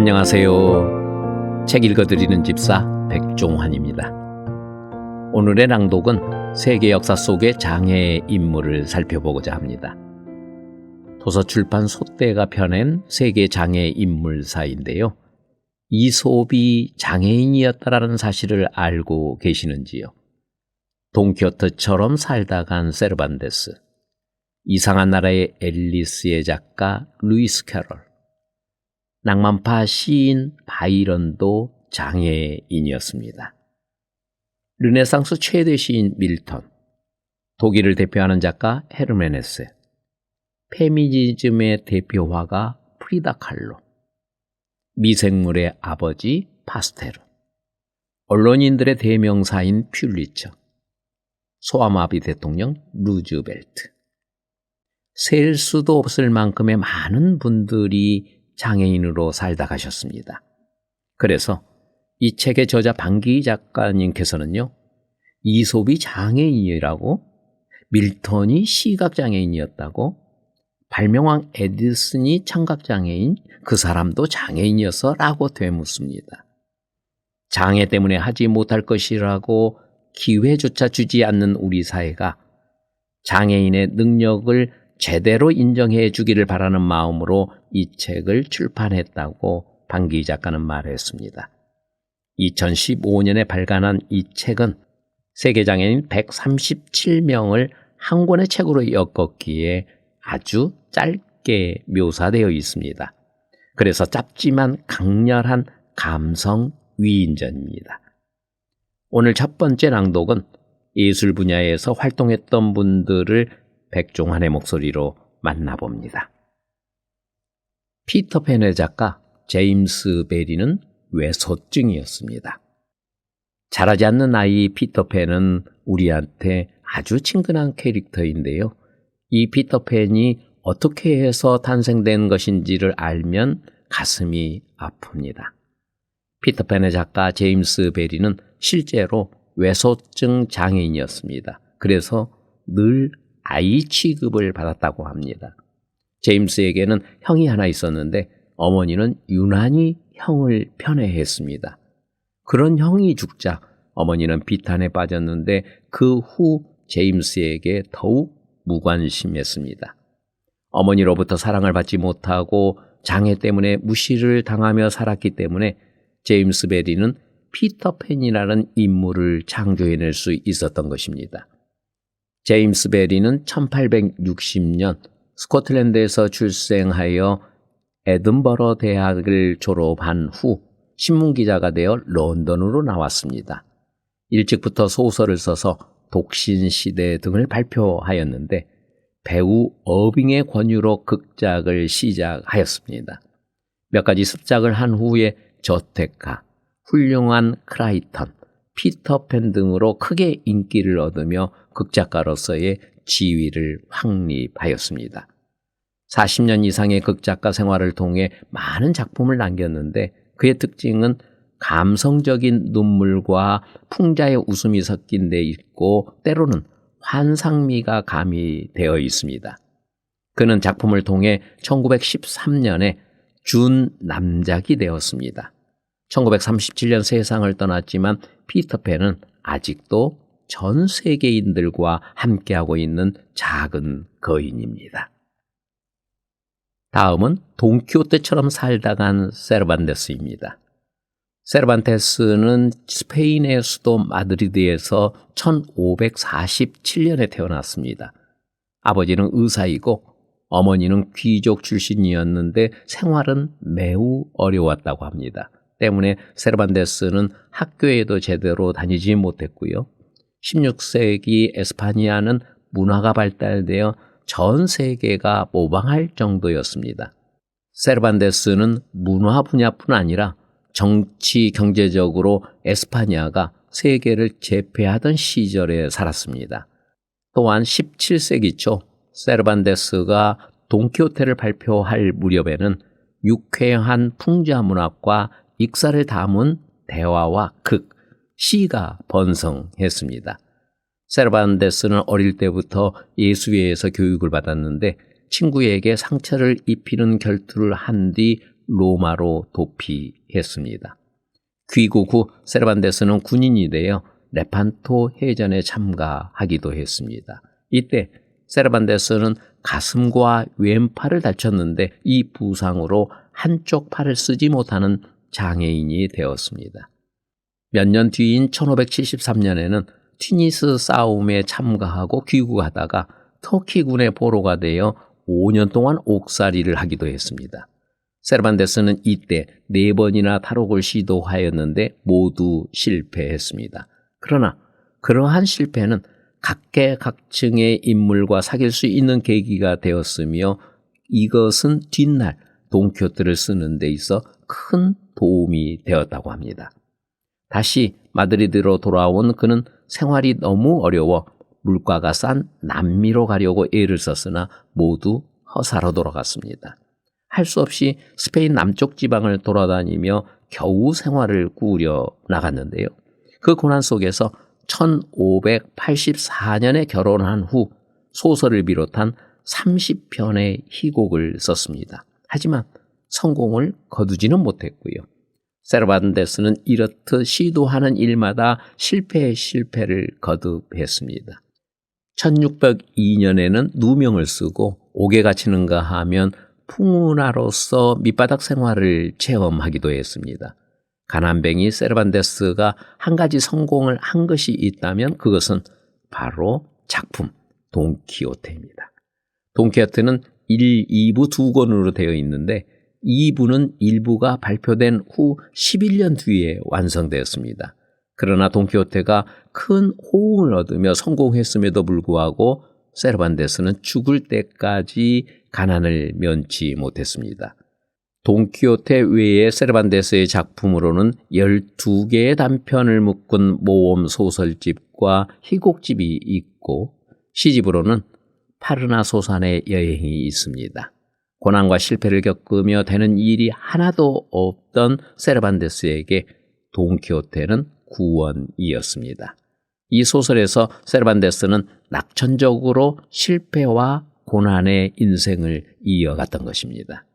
안녕하세요. 책 읽어드리는 집사 백종환입니다. 오늘의 낭독은 세계 역사 속의 장애의 인물을 살펴보고자 합니다. 도서출판 소떼가 펴낸 세계 장애 인물사인데요. 이솝이 장애인이었다라는 사실을 알고 계시는지요? 동키호테처럼 살다 간 세르반데스, 이상한 나라의 앨리스의 작가 루이스 캐럴, 낭만파 시인 바이런도 장애인이었습니다. 르네상스 최대 시인 밀턴, 독일을 대표하는 작가 헤르메네스, 페미니즘의 대표화가 프리다 칼로, 미생물의 아버지 파스테르, 언론인들의 대명사인 퓰리처, 소아마비 대통령 루즈벨트. 셀 수도 없을 만큼의 많은 분들이 장애인으로 살다 가셨습니다. 그래서 이 책의 저자 방기 작가님께서는요, 이솝이 장애인이라고, 밀턴이 시각장애인이었다고, 발명왕 에디슨이 청각장애인, 그 사람도 장애인이어서 라고 되묻습니다. 장애 때문에 하지 못할 것이라고 기회조차 주지 않는 우리 사회가 장애인의 능력을 제대로 인정해 주기를 바라는 마음으로 이 책을 출판했다고 방기 작가는 말했습니다. 2015년에 발간한 이 책은 세계장애인 137명을 한 권의 책으로 엮었기에 아주 짧게 묘사되어 있습니다. 그래서 짧지만 강렬한 감성 위인전입니다. 오늘 첫 번째 낭독은 예술 분야에서 활동했던 분들을 백종환의 목소리로 만나봅니다. 피터팬의 작가 제임스 베리는 외소증이었습니다. 자라지 않는 아이 피터팬은 우리한테 아주 친근한 캐릭터인데요. 이 피터팬이 어떻게 해서 탄생된 것인지를 알면 가슴이 아픕니다. 피터팬의 작가 제임스 베리는 실제로 외소증 장애인이었습니다. 그래서 늘 아이 취급을 받았다고 합니다. 제임스에게는 형이 하나 있었는데 어머니는 유난히 형을 편애했습니다. 그런 형이 죽자 어머니는 비탄에 빠졌는데 그 후 제임스에게 더욱 무관심했습니다. 어머니로부터 사랑을 받지 못하고 장애 때문에 무시를 당하며 살았기 때문에 제임스 베리는 피터팬이라는 인물을 창조해낼 수 있었던 것입니다. 제임스 베리는 1860년 스코틀랜드에서 출생하여 에든버러 대학을 졸업한 후 신문기자가 되어 런던으로 나왔습니다. 일찍부터 소설을 써서 독신시대 등을 발표하였는데 배우 어빙의 권유로 극작을 시작하였습니다. 몇 가지 습작을 한 후에 저택가, 훌륭한 크라이턴, 피터팬 등으로 크게 인기를 얻으며 극작가로서의 지위를 확립하였습니다. 40년 이상의 극작가 생활을 통해 많은 작품을 남겼는데 그의 특징은 감성적인 눈물과 풍자의 웃음이 섞인 데 있고 때로는 환상미가 가미되어 있습니다. 그는 작품을 통해 1913년에 준 남작이 되었습니다. 1937년 세상을 떠났지만 피터팬은 아직도 전 세계인들과 함께하고 있는 작은 거인입니다. 다음은 동키호테처럼 살다 간 세르반테스입니다. 세르반테스는 스페인의 수도 마드리드에서 1547년에 태어났습니다. 아버지는 의사이고 어머니는 귀족 출신이었는데 생활은 매우 어려웠다고 합니다. 때문에 세르반테스는 학교에도 제대로 다니지 못했고요. 16세기 에스파니아는 문화가 발달되어 전 세계가 모방할 정도였습니다. 세르반데스는 문화 분야뿐 아니라 정치 경제적으로 에스파니아가 세계를 제패하던 시절에 살았습니다. 또한 17세기 초 세르반데스가 동키호테를 발표할 무렵에는 유쾌한 풍자 문학과 익사를 담은 대화와 극, 시가 번성했습니다. 세르반데스는 어릴 때부터 예수회에서 교육을 받았는데 친구에게 상처를 입히는 결투를 한 뒤 로마로 도피했습니다. 귀국 후 세르반데스는 군인이 되어 레판토 해전에 참가하기도 했습니다. 이때 세르반데스는 가슴과 왼팔을 다쳤는데 이 부상으로 한쪽 팔을 쓰지 못하는 장애인이 되었습니다. 몇 년 뒤인 1573년에는 튀니스 싸움에 참가하고 귀국하다가 터키군의 보로가 되어 5년 동안 옥살이를 하기도 했습니다. 세르반데스는 이때 네 번이나 탈옥을 시도하였는데 모두 실패했습니다. 그러나 그러한 실패는 각계각층의 인물과 사귈 수 있는 계기가 되었으며 이것은 뒷날 동키호테를 쓰는 데 있어 큰 도움이 되었다고 합니다. 다시 마드리드로 돌아온 그는 생활이 너무 어려워 물가가 싼 남미로 가려고 애를 썼으나 모두 허사로 돌아갔습니다. 할 수 없이 스페인 남쪽 지방을 돌아다니며 겨우 생활을 꾸려 나갔는데요. 그 고난 속에서 1584년에 결혼한 후 소설을 비롯한 30편의 희곡을 썼습니다. 하지만 성공을 거두지는 못했고요. 세르반데스는 이렇듯 시도하는 일마다 실패의 실패를 거듭했습니다. 1602년에는 누명을 쓰고 옥에 갇히는가 하면 풍운아로서 밑바닥 생활을 체험하기도 했습니다. 가난뱅이 세르반데스가 한 가지 성공을 한 것이 있다면 그것은 바로 작품 돈키호테입니다. 돈키호테는 1, 2부 두 권으로 되어 있는데 2부는 일부가 발표된 후 11년 뒤에 완성되었습니다. 그러나 돈키호테가 큰 호응을 얻으며 성공했음에도 불구하고 세르반데스는 죽을 때까지 가난을 면치 못했습니다. 돈키호테 외에 세르반데스의 작품으로는 12개의 단편을 묶은 모험 소설집과 희곡집이 있고 시집으로는 파르나소산의 여행이 있습니다. 고난과 실패를 겪으며 되는 일이 하나도 없던 세르반데스에게 돈키호테는 구원이었습니다. 이 소설에서 세르반데스는 낙천적으로 실패와 고난의 인생을 이어갔던 것입니다.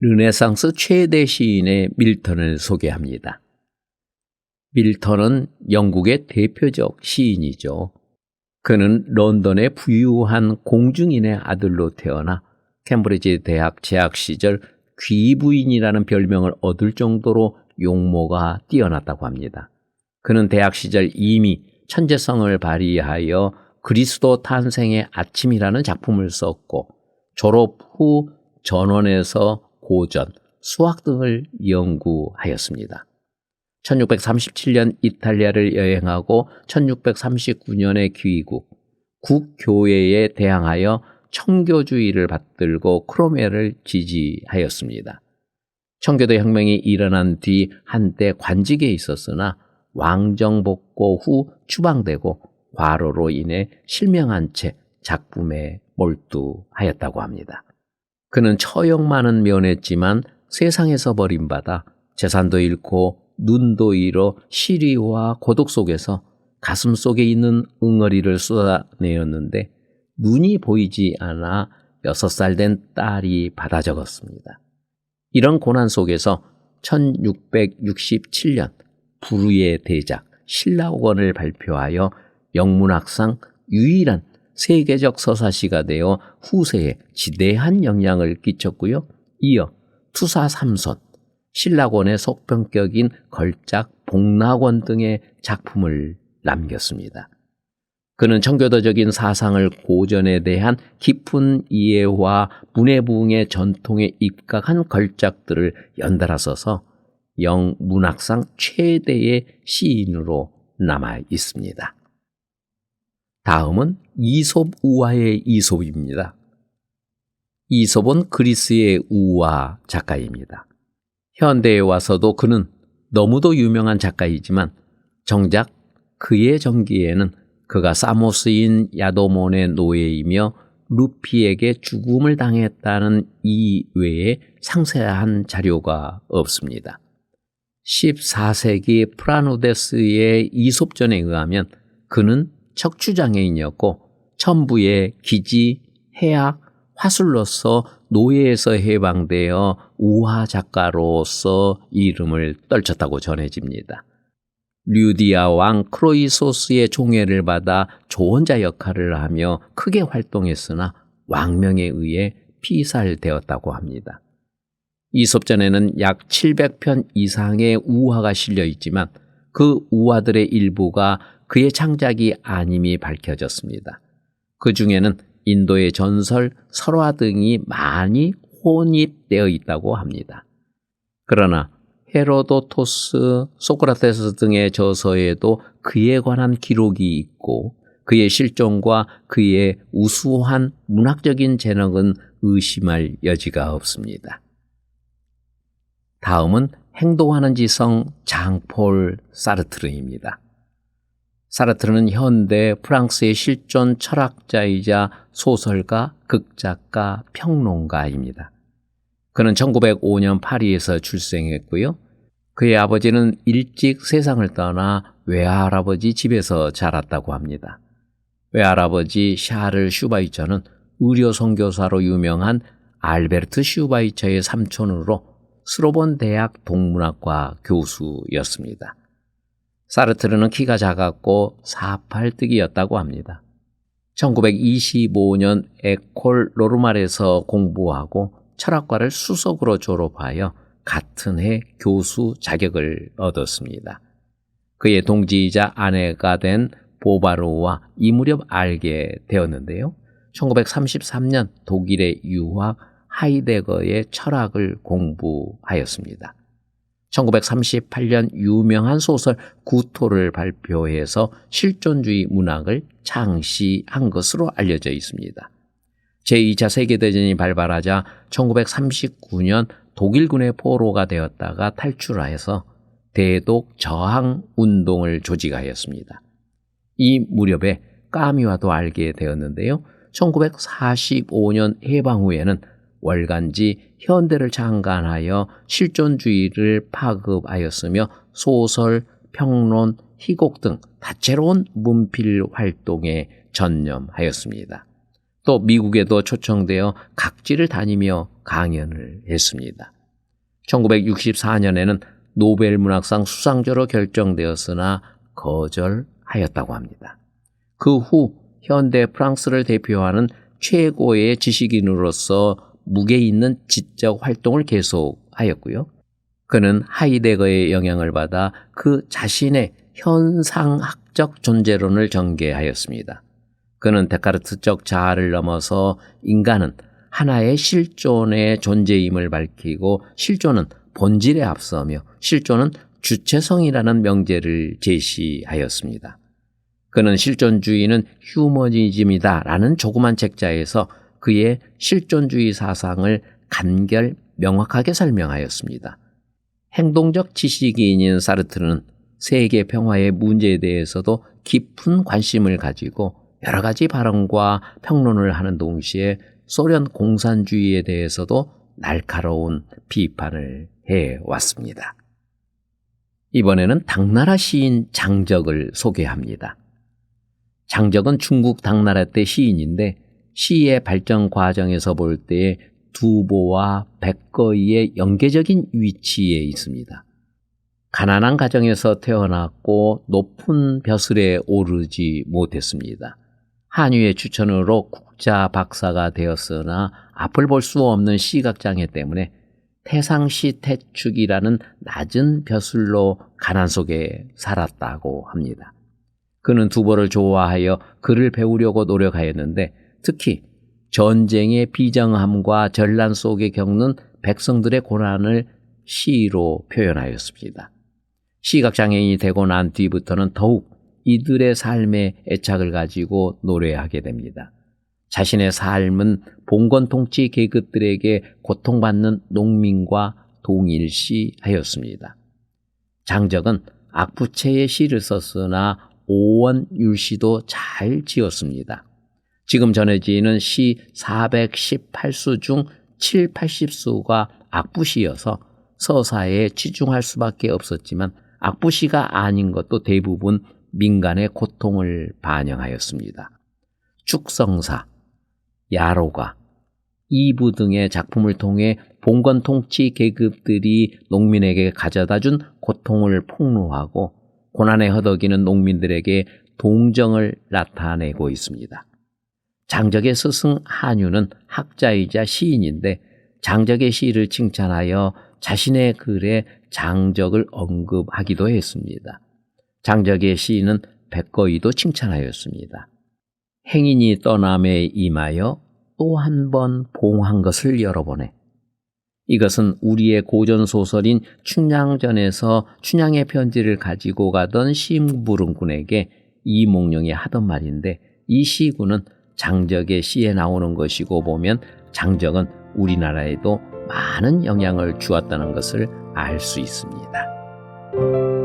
르네상스 최대 시인의 밀턴을 소개합니다. 밀턴은 영국의 대표적 시인이죠. 그는 런던의 부유한 공중인의 아들로 태어나 캠브리지 대학 재학 시절 귀부인이라는 별명을 얻을 정도로 용모가 뛰어났다고 합니다. 그는 대학 시절 이미 천재성을 발휘하여 그리스도 탄생의 아침이라는 작품을 썼고 졸업 후 전원에서 고전, 수학 등을 연구하였습니다. 1637년 이탈리아를 여행하고 1639년에 귀국, 국교회에 대항하여 청교주의를 받들고 크로메를 지지하였습니다. 청교도 혁명이 일어난 뒤 한때 관직에 있었으나 왕정복고 후 추방되고 과로로 인해 실명한 채 작품에 몰두하였다고 합니다. 그는 처형만은 면했지만 세상에서 버림받아 재산도 잃고 눈도 잃어 시리와 고독 속에서 가슴 속에 있는 응어리를 쏟아내었는데 눈이 보이지 않아 여섯 살 된 딸이 받아 적었습니다. 이런 고난 속에서 1667년 부르의 대작 신라옥원을 발표하여 영문학상 유일한 세계적 서사시가 되어 후세에 지대한 영향을 끼쳤고요. 이어 투사 삼선, 신라권의 속편격인 걸작, 복락원 등의 작품을 남겼습니다. 그는 청교도적인 사상을 고전에 대한 깊은 이해와 문해부흥의 전통에 입각한 걸작들을 연달아 써서 영문학상 최대의 시인으로 남아 있습니다. 다음은 이솝 우화의 이솝입니다. 이솝은 그리스의 우화 작가입니다. 현대에 와서도 그는 너무도 유명한 작가이지만 정작 그의 전기에는 그가 사모스인 야도몬의 노예이며 루피에게 죽음을 당했다는 이외에 상세한 자료가 없습니다. 14세기 프라누데스의 이솝전에 의하면 그는 척추장애인이었고 천부의 기지, 해악, 화술로서 노예에서 해방되어 우화 작가로서 이름을 떨쳤다고 전해집니다. 류디아 왕 크로이소스의 종애를 받아 조언자 역할을 하며 크게 활동했으나 왕명에 의해 피살되었다고 합니다. 이솝전에는 약 700편 이상의 우화가 실려 있지만 그 우화들의 일부가 그의 창작이 아님이 밝혀졌습니다. 그 중에는 인도의 전설, 설화 등이 많이 혼입되어 있다고 합니다. 그러나 헤로도토스, 소크라테스 등의 저서에도 그에 관한 기록이 있고 그의 실종과 그의 우수한 문학적인 재능은 의심할 여지가 없습니다. 다음은 행동하는 지성 장폴 사르트르입니다. 사르트르는 현대 프랑스의 실존 철학자이자 소설가, 극작가, 평론가입니다. 그는 1905년 파리에서 출생했고요. 그의 아버지는 일찍 세상을 떠나 외할아버지 집에서 자랐다고 합니다. 외할아버지 샤를 슈바이처는 의료 선교사로 유명한 알베르트 슈바이처의 삼촌으로 스로본 대학 동문학과 교수였습니다. 사르트르는 키가 작았고 사팔뜨기였다고 합니다. 1925년 에콜 로르말에서 공부하고 철학과를 수석으로 졸업하여 같은 해 교수 자격을 얻었습니다. 그의 동지이자 아내가 된 보바로와 이 무렵 알게 되었는데요. 1933년 독일의 유학 하이데거의 철학을 공부하였습니다. 1938년 유명한 소설 구토를 발표해서 실존주의 문학을 창시한 것으로 알려져 있습니다. 제2차 세계대전이 발발하자 1939년 독일군의 포로가 되었다가 탈출하여서 대독 저항 운동을 조직하였습니다. 이 무렵에 까미와도 알게 되었는데요. 1945년 해방 후에는 월간지 현대를 창간하여 실존주의를 파급하였으며 소설, 평론, 희곡 등 다채로운 문필 활동에 전념하였습니다. 또 미국에도 초청되어 각지를 다니며 강연을 했습니다. 1964년에는 노벨 문학상 수상자로 결정되었으나 거절하였다고 합니다. 그 후 현대 프랑스를 대표하는 최고의 지식인으로서 무게 있는 지적 활동을 계속하였고요. 그는 하이데거의 영향을 받아 그 자신의 현상학적 존재론을 전개하였습니다. 그는 데카르트적 자아를 넘어서 인간은 하나의 실존의 존재임을 밝히고 실존은 본질에 앞서며 실존은 주체성이라는 명제를 제시하였습니다. 그는 실존주의는 휴머니즘이다 라는 조그만 책자에서 그의 실존주의 사상을 간결 명확하게 설명하였습니다. 행동적 지식인인 사르트르는 세계 평화의 문제에 대해서도 깊은 관심을 가지고 여러 가지 발언과 평론을 하는 동시에 소련 공산주의에 대해서도 날카로운 비판을 해 왔습니다. 이번에는 당나라 시인 장적을 소개합니다. 장적은 중국 당나라 때 시인인데 시의 발전 과정에서 볼때 두보와 백거이의 연계적인 위치에 있습니다. 가난한 가정에서 태어났고 높은 벼슬에 오르지 못했습니다. 한유의 추천으로 국자 박사가 되었으나 앞을 볼 수 없는 시각장애 때문에 태상시 태축이라는 낮은 벼슬로 가난 속에 살았다고 합니다. 그는 두보를 좋아하여 글을 배우려고 노력하였는데 특히 전쟁의 비정함과 전란 속에 겪는 백성들의 고난을 시로 표현하였습니다. 시각장애인이 되고 난 뒤부터는 더욱 이들의 삶에 애착을 가지고 노래하게 됩니다. 자신의 삶은 봉건 통치 계급들에게 고통받는 농민과 동일시하였습니다. 장적은 악부채의 시를 썼으나 오원 율시도 잘 지었습니다. 지금 전해지는 시 418수 중 7, 80수가 악부시여서 서사에 치중할 수밖에 없었지만 악부시가 아닌 것도 대부분 민간의 고통을 반영하였습니다. 축성사, 야로가, 이부 등의 작품을 통해 봉건 통치 계급들이 농민에게 가져다 준 고통을 폭로하고 고난에 허덕이는 농민들에게 동정을 나타내고 있습니다. 장적의 스승 한유는 학자이자 시인인데 장적의 시를 칭찬하여 자신의 글에 장적을 언급하기도 했습니다. 장적의 시인은 백거이도 칭찬하였습니다. 행인이 떠남에 임하여 또 한 번 봉한 것을 열어보네. 이것은 우리의 고전 소설인 춘향전에서 춘향의 편지를 가지고 가던 심부름꾼에게 이몽룡이 하던 말인데 이 시구는 장적의 시에 나오는 것이고 보면 장적은 우리나라에도 많은 영향을 주었다는 것을 알 수 있습니다.